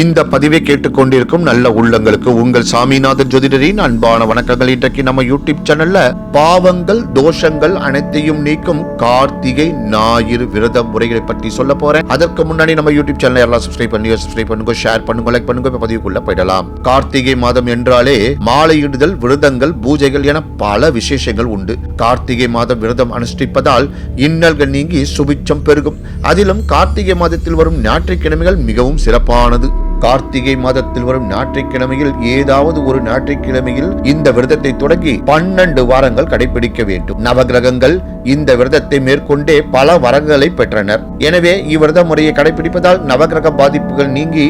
இந்த பதிவை கேட்டுக்கொண்டிருக்கும் நல்ல உள்ளங்களுக்கு உங்கள் சாமிநாதன் ஜோதிடரின் அன்பான வணக்கங்கள் இன்றைக்கு நம்ம யூடியூப் சேனல்ல பாவங்கள் தோஷங்கள் அனைத்தையும் நீக்கும் கார்த்திகை ஞாயிறு விரத முறைகளை பற்றி சொல்ல போறேன். அதற்கு முன்னாடி நம்ம யூடியூப் சேனலை எல்லாம் சப்ஸ்கிரைப் பண்ணுங்க சப்ஸ்கிரைப் பண்ணுங்க ஷேர் பண்ணுங்க லைக் பண்ணுங்க இப்ப பதிவுக்குள்ள போயிடலாம். கார்த்திகை மாதம் என்றாலே மாலையிடுதல் விரதங்கள் பூஜைகள் என பல விசேஷங்கள் உண்டு. கார்த்திகை மாதம் விரதம் அனுஷ்டிப்பதால் இன்னல்கள் நீங்கி சுபிச்சம் பெருகும். அதிலும் கார்த்திகை மாதத்தில் வரும் ஞாயிற்றுக்கிழமைகள் மிகவும் சிறப்பானது. கார்த்திகை மாதத்தில் வரும் ஞாயிற்றுக்கிழமையில் ஏதாவது ஒரு ஞாயிற்றுக்கிழமையில் இந்த விரதத்தை தொடங்கி பன்னெண்டு வாரங்கள் கடைபிடிக்க வேண்டும். நவகிரகங்கள் இந்த விரதத்தை மேற்கொண்டே பல வரங்களை பெற்றனர். எனவே இவ்விரத முறையை கடைபிடிப்பதால் நவகிரக பாதிப்புகள் நீங்கி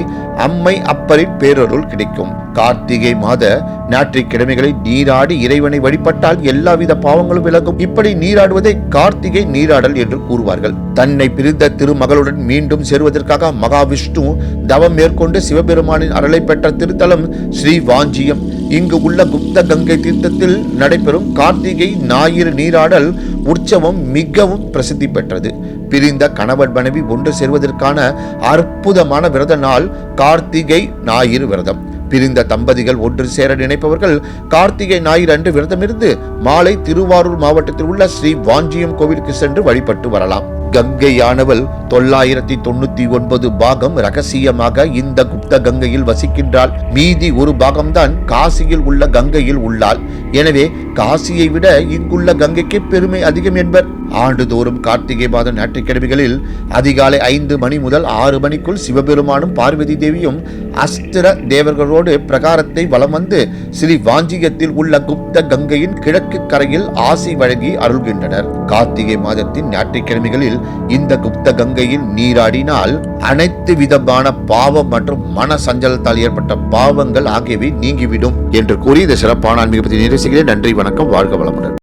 அம்மை அப்பரின் பேரொருள் கிடைக்கும். கார்த்திகை மாத ஞாயிற்றுக்கிழமைகளை நீராடி இறைவனை வழிபட்டால் எல்லாவித பாவங்களும் விலகும். இப்படி நீராடுவதை கார்த்திகை நீராடல் என்று கூறுவார்கள். தன்னை பிரிந்த திருமகளுடன் மீண்டும் சேருவதற்காக மகாவிஷ்ணு தவம் மேற்கொண்டு சிவபெருமானின் அருளை பெற்ற திருத்தலம் ஸ்ரீ வாஞ்சியம். இங்கு உள்ள குப்த கங்கை தீர்த்தத்தில் நடைபெறும் கார்த்திகை ஞாயிறு நீராடல் உற்சவம் மிகவும் பிரசித்தி பெற்றது. பிரிந்த கணவன் மனைவி ஒன்று சேர்வதற்கான அற்புதமான விரத நாள் கார்த்திகை ஞாயிறு விரதம். பிரிந்த தம்பதிகள் ஒன்று சேர நினைப்பவர்கள் கார்த்திகை ஞாயிறு அன்று விரதமிருந்து மாலை திருவாரூர் மாவட்டத்தில் உள்ள ஸ்ரீ வாஞ்சியம் கோவிலுக்கு சென்று வழிபட்டு வரலாம். கங்கையானவள் தொள்ளாயிரத்தி தொண்ணூத்தி ஒன்பது பாகம் ரகசியமாக இந்த குப்த கங்கையில் வசிக்கின்றாள். மீதி ஒரு பாகம்தான் காசியில் உள்ள கங்கையில் உள்ளாள். எனவே காசியை விட இங்குள்ள கங்கைக்கு பெருமை அதிகம் என்பர். ஆண்டுதோறும் கார்த்திகை மாத ஞாயிற்றுக்கிழமைகளில் அதிகாலை ஐந்து மணி முதல் ஆறு மணிக்குள் சிவபெருமானும் பார்வதி தேவியும் அஸ்திர தேவர்களோடு பிரகாரத்தை வலம் வந்து ஸ்ரீ வாஞ்சியத்தில் உள்ள குப்த கங்கையின் கிழக்கு கரையில் ஆசி வழங்கி அருள்கின்றனர். கார்த்திகை மாதத்தின் ஞாயிற்றுக்கிழமைகளில் இந்த குப்த கங்கையில் நீராடினால் அனைத்து விதமான பாவம் மற்றும் மன சஞ்சலத்தால் ஏற்பட்ட பாவங்கள் ஆகியவை நீங்கிவிடும் என்று கூறி இந்த சிறப்பான ஆன்மீக பற்றி நிறைவு நன்றி வணக்கம் வாழ்க வளமுடன்.